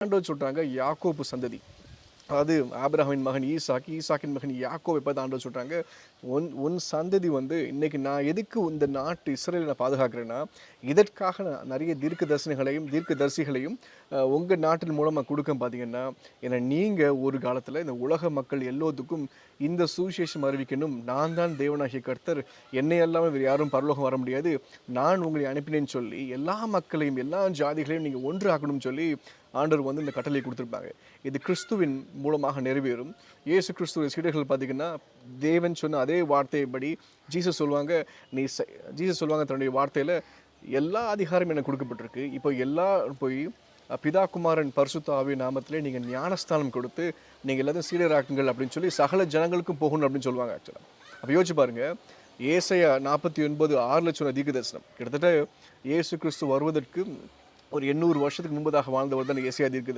ஆண்டவர் சொல்றாங்க யாக்கோப்பு சந்ததி. அதாவது ஆப்ரஹாமின் மகன் ஈசாக் ஈசாக்கின் மகன் யாக்கோவை பார்த்து ஆண்டவர் சொல்கிறாங்க உன் உன் சந்ததி வந்து இன்றைக்கி நான் எதுக்கு இந்த நாட்டு இஸ்ரேலை நான் பாதுகாக்கிறேன்னா இதற்காக நான் நிறைய தீர்க்க தரிசனங்களையும் தீர்க்க தரிசிகளையும் உங்கள் நாட்டின் மூலமாக கொடுக்க பார்த்தீங்கன்னா ஏன்னா நீங்கள் ஒரு காலத்தில் இந்த உலக மக்கள் எல்லோத்துக்கும் இந்த சுவிசேஷம் அறிவிக்கணும். நான் தான் தேவனாகிய கர்த்தர். என்னை எல்லாமே வேறு யாரும் பரலோகம் வர முடியாது. நான் உங்களை அனுப்பினேன்னு சொல்லி எல்லா மக்களையும் எல்லா ஜாதிகளையும் நீங்கள் ஒன்று ஆக்கணும்னு சொல்லி ஆண்டவர் வந்து இந்த கட்டளை கொடுத்துருப்பாங்க. இது கிறிஸ்துவின் மூலமாக நிறைவேறும். இயேசு கிறிஸ்துவ சீடர்கள் பார்த்தீங்கன்னா தேவன் சொன்ன அதே வார்த்தைப்படி ஜீசஸ் சொல்லுவாங்க நீ ஜீசஸ் சொல்லுவாங்க தன்னுடைய வார்த்தையில் எல்லா அதிகாரம் எனக்கு கொடுக்கப்பட்டிருக்கு. இப்போ எல்லா போய் பிதா குமாரன் பரிசுத்தாவி நாமத்திலே நீங்கள் ஞானஸ்தானம் கொடுத்து நீங்கள் எல்லாத்தையும் சீடராக்குங்கள் அப்படின்னு சொல்லி சகல ஜனங்களுக்கும் போகணும் அப்படின்னு சொல்லுவாங்க ஆக்சுவலாக அப்போ யோசிச்சு பாருங்கள் ஏசையா நாற்பத்தி ஒன்பது ஆறு லட்சம் தீர்க்க தரிசனம். கிட்டத்தட்ட இயேசு கிறிஸ்து வருவதற்கு ஒரு எண்ணூறு வருஷத்துக்கு முன்பதாக வாழ்ந்தவர் தான் ஏசையா தீர்க்க